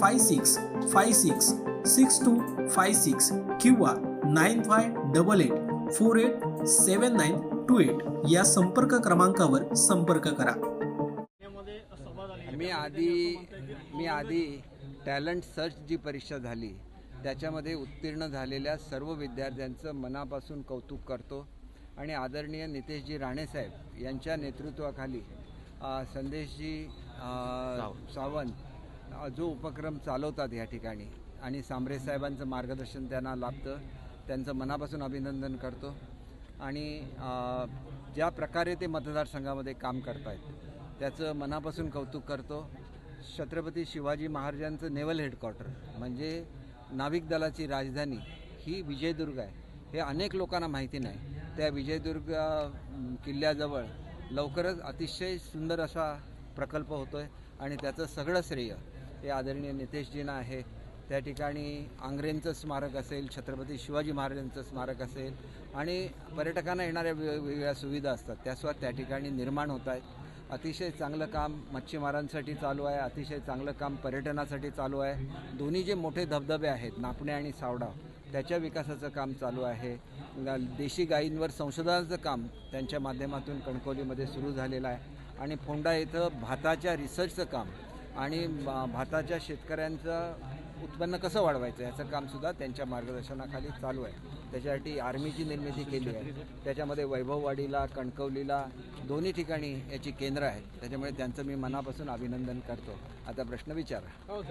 five six five six six two five six किंवा nine five double eight four eight seven nine two eight या संपर्क क्रमांकावर संपर्क करा. मी आधी मी आधी टॅलेंट सर्च जी परीक्षा झाली त्याच्यामध्ये उत्तीर्ण झालेल्या सर्व विद्यार्थ्यांचं मनापासून कौतुक करतो. आणि आदरणीय नितेशजी राणेसाहेब यांच्या नेतृत्वाखाली संदेशजी सावंत जो उपक्रम चालवतात या ठिकाणी. आणि सांबरे साहेबांचं मार्गदर्शन त्यांना लाभतं. त्यांचं मनापासून अभिनंदन करतो. आणि ज्या प्रकारे ते मतदारसंघामध्ये काम करत आहेत त्याचं मनापासून कौतुक करतो. छत्रपती शिवाजी महाराजांचं नेव्हल हेडक्वार्टर म्हणजे नाविक दलाची राजधानी ही विजयदुर्ग आहे. हे अनेक लोकांना माहिती नाही. त्या विजयदुर्ग किल्ल्याजवळ लवकरच अतिशय सुंदर असा प्रकल्प होतो आहे आणि त्याचं सगळं श्रेय हे आदरणीय नितेशजींना आहे. त्या ठिकाणी आंग्रेंचं स्मारक असेल छत्रपती शिवाजी महाराजांचं स्मारक असेल आणि पर्यटकांना येणाऱ्या वेगवेगळ्या सुविधा असतात. त्यासुद्धा त्या ठिकाणी निर्माण होत आहेत. अतिशय चांगलं काम मच्छीमारांसाठी चालू आहे अतिशय चांगलं काम पर्यटनासाठी चालू आहे. दोन्ही जे मोठे धबधबे आहेत नापणे आणि सावडाव त्याच्या विकासाचं काम चालू आहे. देशी गायींवर संशोधनाचं काम त्यांच्या माध्यमातून कणकवलीमध्ये सुरू झालेलं आहे. आणि फोंडा इथं भाताच्या रिसर्चचं काम आणि भाताच्या शेतकऱ्यांचं उत्पन्न कसं वाढवायचं याचं कामसुद्धा त्यांच्या मार्गदर्शनाखाली चालू आहे. त्याच्यासाठी आर्मीची निर्मिती केली आहे. त्याच्यामध्ये वैभववाडीला कणकवलीला दोन्ही ठिकाणी याची केंद्र आहेत. त्याच्यामुळे त्यांचं मी मनापासून अभिनंदन करतो. आता प्रश्न विचारा. हो,